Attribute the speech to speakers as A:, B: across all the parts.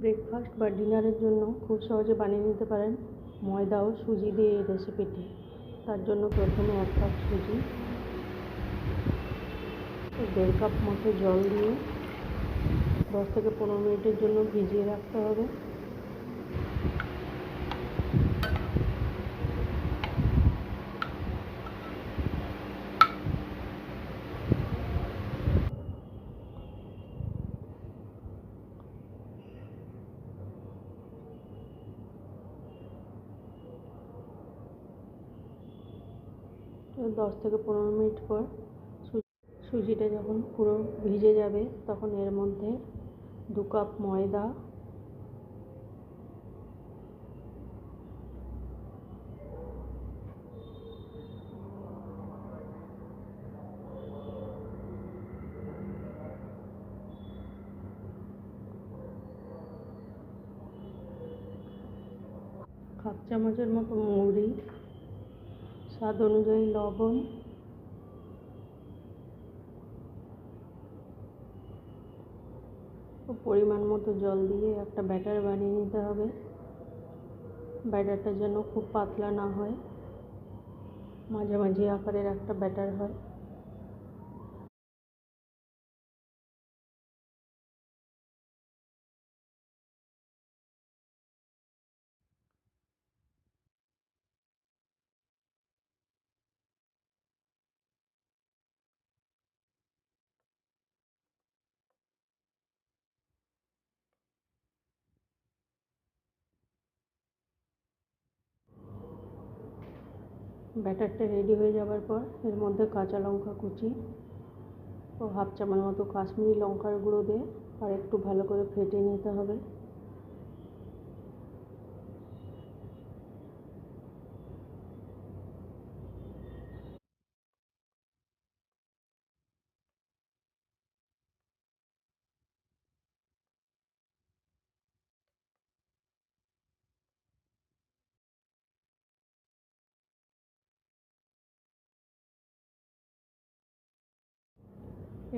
A: Breakfast বা ডিনারের জন্য খুব সহজে বানিয়ে নিতে পারেন ময়দা ও সুজি দিয়ে এই রেসিপিটি তার জন্য প্রথমে এক কাপ সুজি, দেড় কাপ মতো জল দিয়ে দশ থেকে পনেরো মিনিটের জন্য ভিজিয়ে রাখতে হবে। দশ থেকে পনেরো মিনিট পর সুজিটা যখন পুরো ভিজে যাবে, তখন এর মধ্যে দু কাপ ময়দা হাফ চামচের মতো মৌরি স্বাদ অনুযায়ী লবণ। পরিমাণ মতো জল দিয়ে একটা ব্যাটার বানিয়ে নিতে হবে। ব্যাটারটা যেন খুব পাতলা না হয়। মাঝামাঝি আকারের একটা ব্যাটার হয়। ব্যাটারটা রেডি হয়ে যাওয়ার পর এর মধ্যে কাঁচা লঙ্কা কুচি ও হাফ চামচ মতো কাশ্মীরি লঙ্কার গুঁড়ো দিয়ে আর একটু ভালো করে ফেটে নিতে হবে।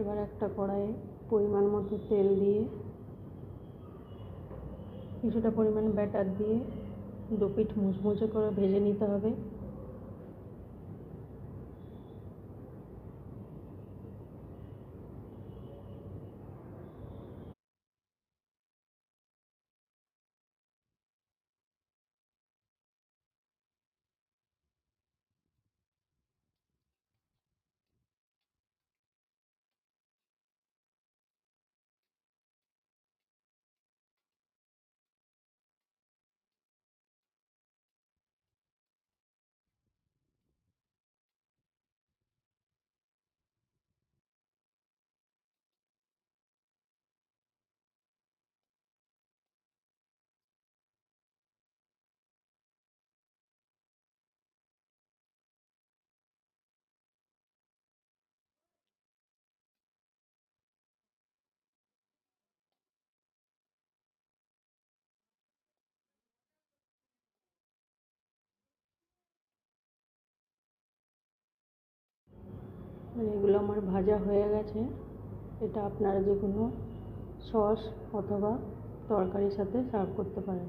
A: এবার একটা কড়াইয়ে পরিমাণ মতো তেল দিয়ে, কিছুটা পরিমাণ ব্যাটার দিয়ে দু পিঠ মুচমুচে করে ভেজে নিতে হবে। মানে এগুলো আমার ভাজা হয়ে গেছে। এটা আপনারা যে কোনো সস অথবা তরকারির সাথে সার্ভ করতে পারেন।